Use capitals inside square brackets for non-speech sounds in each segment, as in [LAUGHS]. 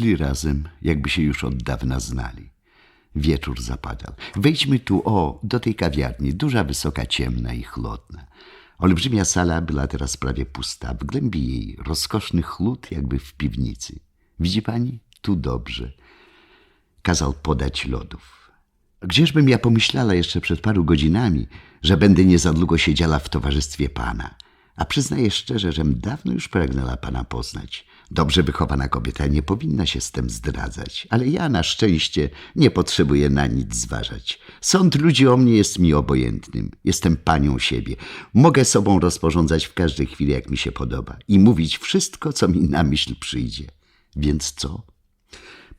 Szli razem, jakby się już od dawna znali. Wieczór zapadał. Wejdźmy tu, o, do tej kawiarni, duża, wysoka, ciemna i chłodna. Olbrzymia sala była teraz prawie pusta. W głębi jej rozkoszny chłód, jakby w piwnicy. Widzi pani? Tu dobrze. Kazał podać lodów. Gdzieżbym ja pomyślała jeszcze przed paru godzinami, że będę nie za długo siedziała w towarzystwie pana. A przyznaję szczerze, żem dawno już pragnęła pana poznać. Dobrze wychowana kobieta nie powinna się z tym zdradzać, ale ja na szczęście nie potrzebuję na nic zważać. Sąd ludzi o mnie jest mi obojętnym. Jestem panią siebie. Mogę sobą rozporządzać w każdej chwili, jak mi się podoba i mówić wszystko, co mi na myśl przyjdzie. Więc co?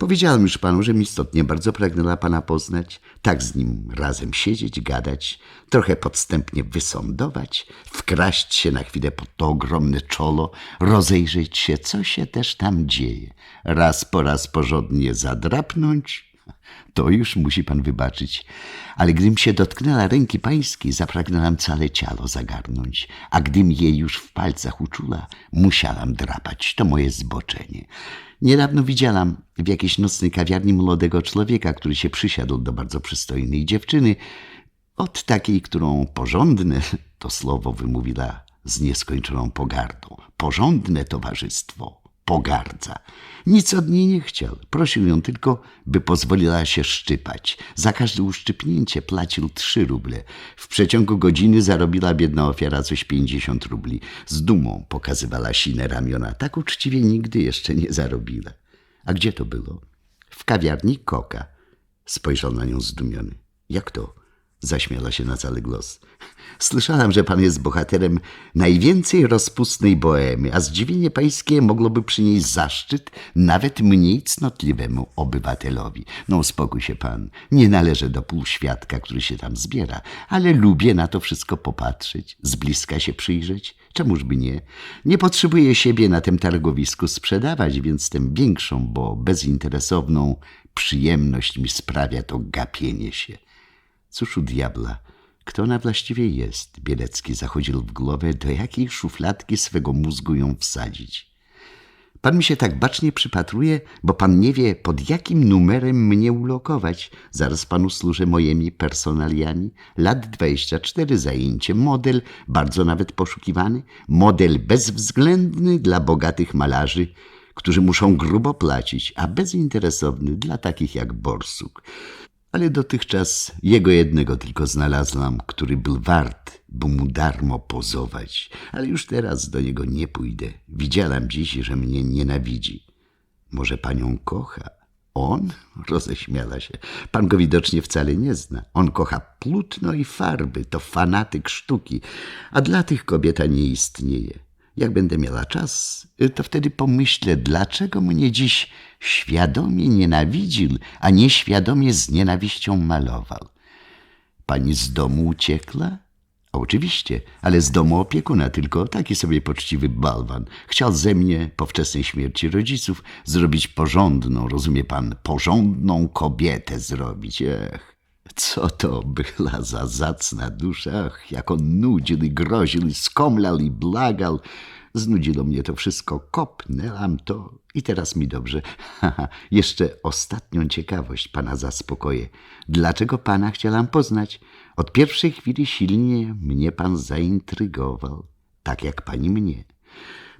Powiedziałem już panu, że istotnie bardzo pragnęła pana poznać, tak z nim razem siedzieć, gadać, trochę podstępnie wysądować, wkraść się na chwilę pod to ogromne czolo, rozejrzeć się, co się też tam dzieje, raz po raz porządnie zadrapnąć. To już musi pan wybaczyć, ale gdym się dotknęła ręki pańskiej, zapragnęłam całe ciało zagarnąć, a gdym jej już w palcach uczula, musiałam drapać. To moje zboczenie. Niedawno widziałam w jakiejś nocnej kawiarni młodego człowieka, który się przysiadł do bardzo przystojnej dziewczyny, od takiej, którą porządne, to słowo wymówiła z nieskończoną pogardą. Porządne towarzystwo pogardza. Nic od niej nie chciał. Prosił ją tylko, by pozwoliła się szczypać. Za każde uszczypnięcie płacił trzy ruble. W przeciągu godziny zarobiła biedna ofiara coś pięćdziesiąt rubli. Z dumą pokazywała sine ramiona. Tak uczciwie nigdy jeszcze nie zarobiła. A gdzie to było? W kawiarni Koka. Spojrzał na nią zdumiony. Jak to? Zaśmiała się na cały głos. Słyszałam, że pan jest bohaterem najwięcej rozpustnej bohemy, a zdziwienie pańskie mogłoby przynieść zaszczyt nawet mniej cnotliwemu obywatelowi. No uspokój się pan, nie należę do półświadka, który się tam zbiera, ale lubię na to wszystko popatrzeć, z bliska się przyjrzeć. Czemuż by nie? Nie potrzebuję siebie na tym targowisku sprzedawać, więc tym większą, bo bezinteresowną przyjemność mi sprawia to gapienie się. Cóż u diabla, kto ona właściwie jest? Bielecki zachodził w głowę, do jakiej szufladki swego mózgu ją wsadzić. Pan mi się tak bacznie przypatruje, bo pan nie wie, pod jakim numerem mnie ulokować. Zaraz panu służę moimi personaliami. Lat 24 zajęcie, model, bardzo nawet poszukiwany, model bezwzględny dla bogatych malarzy, którzy muszą grubo płacić, a bezinteresowny dla takich jak Borsuk ale dotychczas jego jednego tylko znalazłam, który był wart, by mu darmo pozować. Ale już teraz do niego nie pójdę. Widziałam dziś, że mnie nienawidzi. Może panią kocha? On? Roześmiała się. Pan go widocznie wcale nie zna. On kocha plutno i farby, to fanatyk sztuki, a dla tych kobieta nie istnieje. Jak będę miała czas, to wtedy pomyślę, dlaczego mnie dziś świadomie nienawidził, a nieświadomie z nienawiścią malował. Pani z domu uciekła? Oczywiście, ale z domu opiekuna tylko, taki sobie poczciwy balwan. Chciał ze mnie po wczesnej śmierci rodziców zrobić porządną, rozumie pan, porządną kobietę zrobić. Ech, co to była za zacna dusza, Ach, jak on nudził i groził i skomlał i blagał. Znudziło mnie to wszystko, kopnęłam to i teraz mi dobrze. Haha, jeszcze ostatnią ciekawość pana zaspokoję. Dlaczego pana chciałam poznać? Od pierwszej chwili silnie mnie pan zaintrygował, tak jak pani mnie.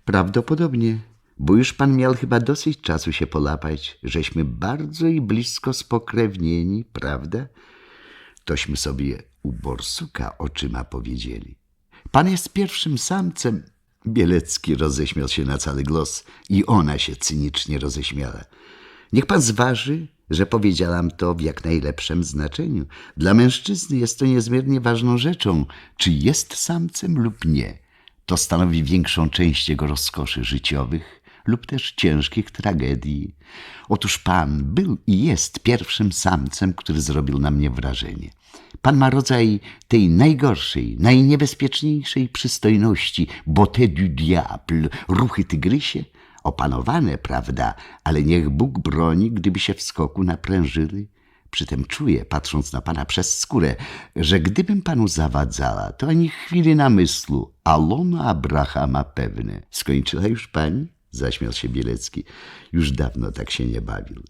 Prawdopodobnie, bo już pan miał chyba dosyć czasu się polapać, żeśmy bardzo i blisko spokrewnieni, prawda? Tośmy sobie u Borsuka oczyma powiedzieli. Pan jest pierwszym samcem. Bielecki roześmiał się na cały głos i ona się cynicznie roześmiała. Niech pan zważy, że powiedziałam to w jak najlepszym znaczeniu. Dla mężczyzny jest to niezmiernie ważną rzeczą, czy jest samcem lub nie. To stanowi większą część jego rozkoszy życiowych lub też ciężkich tragedii. Otóż pan był i jest pierwszym samcem, który zrobił na mnie wrażenie. Pan ma rodzaj tej najgorszej, najniebezpieczniejszej przystojności, beauté du diable, ruchy tygrysie, opanowane, prawda, ale niech Bóg broni, gdyby się w skoku naprężyły. Przytem czuję, patrząc na pana przez skórę, że gdybym panu zawadzała, to ani chwili namysłu. Alono Abrahama pewne. Skończyła już pani? Zaśmiał się Bielecki. Już dawno tak się nie bawił.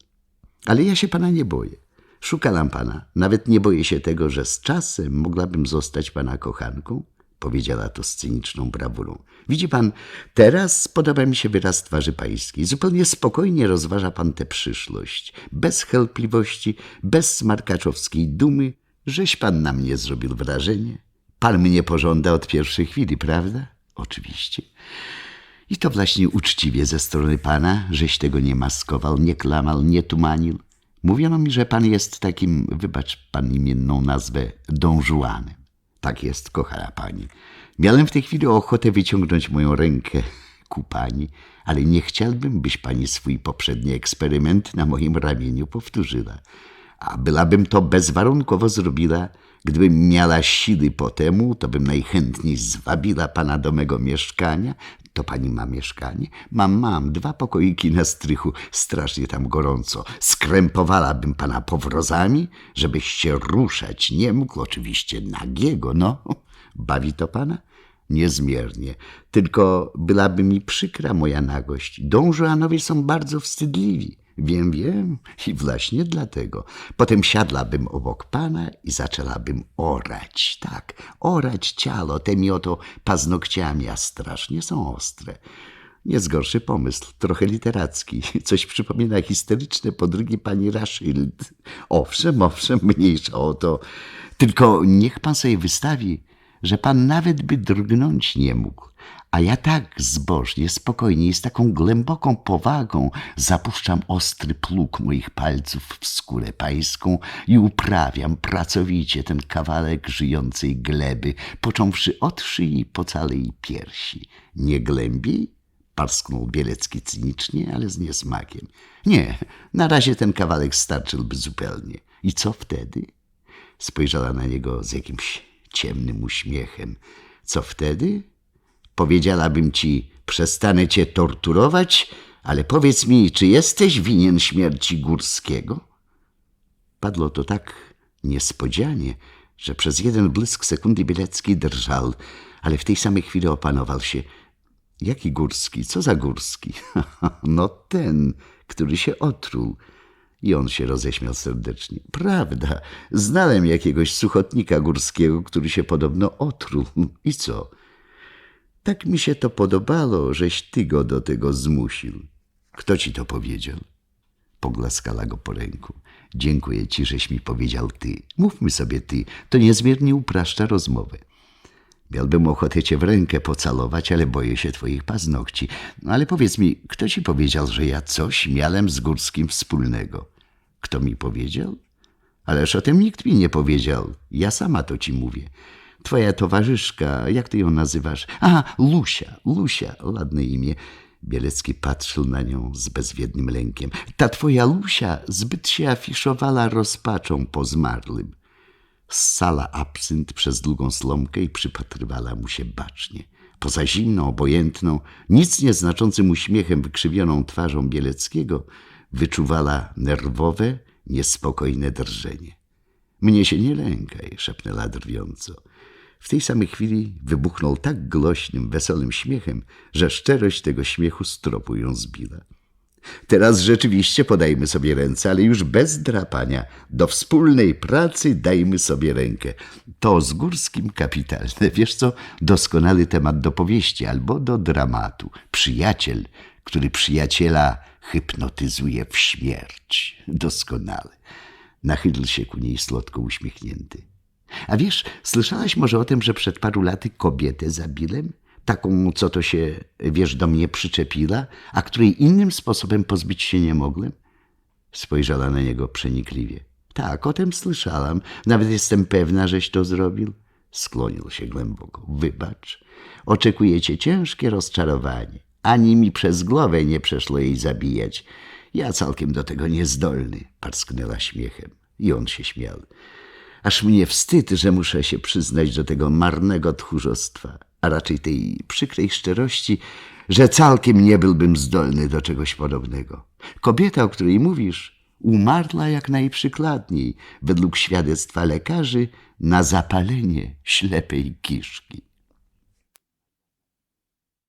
Ale ja się pana nie boję. Szukałam pana. Nawet nie boję się tego, że z czasem mogłabym zostać pana kochanką, powiedziała to z cyniczną brawurą. Widzi pan, teraz podoba mi się wyraz twarzy pańskiej. Zupełnie spokojnie rozważa pan tę przyszłość. Bez chelpliwości, bez smarkaczowskiej dumy. Żeś pan na mnie zrobił wrażenie. Pan mnie pożąda od pierwszej chwili, prawda? Oczywiście. I to właśnie uczciwie ze strony pana, żeś tego nie maskował, nie klamal, nie tumanił. Mówiono mi, że pan jest takim, wybacz pan imienną nazwę, Don Juanem. Tak jest, kochana pani. Miałem w tej chwili ochotę wyciągnąć moją rękę ku pani, ale nie chciałbym, byś pani swój poprzedni eksperyment na moim ramieniu powtórzyła. A bylabym to bezwarunkowo zrobiła, gdybym miała siły po temu, to bym najchętniej zwabiła pana do mego mieszkania. To pani ma mieszkanie? Mam, mam, dwa pokoiki na strychu, strasznie tam gorąco. Skrępowałabym pana powrozami, żebyś się ruszać nie mógł, oczywiście nagiego, no. Bawi to pana? Niezmiernie. Tylko byłaby mi przykra moja nagość. Don Juanowie są bardzo wstydliwi. Wiem, wiem i właśnie dlatego. Potem siadłabym obok pana i zaczęłabym orać. Tak, orać ciało tymi oto paznokciami, a strasznie są ostre. Jest gorszy pomysł, trochę literacki. [LAUGHS] Coś przypomina historyczne podrygi pani Rashild. Owszem, owszem, mniejsza o to. Tylko niech pan sobie wystawi, że pan nawet by drgnąć nie mógł. A ja tak zbożnie, spokojnie i z taką głęboką powagą zapuszczam ostry pluk moich palców w skórę pańską i uprawiam pracowicie ten kawałek żyjącej gleby, począwszy od szyi po całej piersi. Nie głębiej? Parsknął Bielecki cynicznie, ale z niesmakiem. Nie, na razie ten kawałek starczyłby zupełnie. I co wtedy? Spojrzała na niego z jakimś ciemnym uśmiechem. Co wtedy? Powiedziałabym ci, przestanę cię torturować, ale powiedz mi, czy jesteś winien śmierci Górskiego? Padło to tak niespodzianie, że przez jeden błysk sekundy Bielecki drżał, ale w tej samej chwili opanował się. Jaki Górski? Co za Górski? [LAUGHS] no ten, który się otruł. I on się roześmiał serdecznie. Prawda, znałem jakiegoś suchotnika górskiego, który się podobno otruł. I co? Tak mi się to podobało, żeś ty go do tego zmusił. Kto ci to powiedział? Poglaskała go po ręku. Dziękuję ci, żeś mi powiedział ty. Mówmy sobie ty, to niezmiernie upraszcza rozmowę. Miałbym ochotę cię w rękę pocalować, ale boję się twoich paznokci. No ale powiedz mi, kto ci powiedział, że ja coś miałem z Górskim wspólnego? Kto mi powiedział? Ależ o tym nikt mi nie powiedział. Ja sama to ci mówię. Twoja towarzyszka, jak ty ją nazywasz? A, Lusia, Lusia, ładne imię. Bielecki patrzył na nią z bezwiednym lękiem. Ta twoja Lusia zbyt się afiszowała rozpaczą po zmarłym. Ssala absynt przez długą slomkę i przypatrywała mu się bacznie. Poza zimną, obojętną, nic nieznaczącym uśmiechem wykrzywioną twarzą Bieleckiego wyczuwała nerwowe, niespokojne drżenie. Mnie się nie lękaj, szepnęła drwiąco. W tej samej chwili wybuchnął tak głośnym, wesołym śmiechem, że szczerość tego śmiechu z tropu ją zbiła. Teraz rzeczywiście podajmy sobie ręce, ale już bez drapania. Do wspólnej pracy dajmy sobie rękę. To z Górskim kapitalne. [LAUGHS] Wiesz co? Doskonały temat do powieści albo do dramatu. Przyjaciel, który przyjaciela hypnotyzuje w śmierć. Doskonale. Nachylił się ku niej słodko uśmiechnięty. A wiesz, słyszałaś może o tym, że przed paru laty kobietę zabiłem? Taką, co to się, wiesz, do mnie przyczepiła, a której innym sposobem pozbyć się nie mogłem? Spojrzała na niego przenikliwie. Tak, o tym słyszałam. Nawet jestem pewna, żeś to zrobił. Sklonił się głęboko. Wybacz. Oczekujecie ciężkie rozczarowanie. Ani mi przez głowę nie przeszło jej zabijać. Ja całkiem do tego niezdolny, parsknęła śmiechem. I on się śmiał. Aż mnie wstyd, że muszę się przyznać do tego marnego tchórzostwa, a raczej tej przykrej szczerości, że całkiem nie byłbym zdolny do czegoś podobnego. Kobieta, o której mówisz, umarła jak najprzykładniej, według świadectwa lekarzy, na zapalenie ślepej kiszki.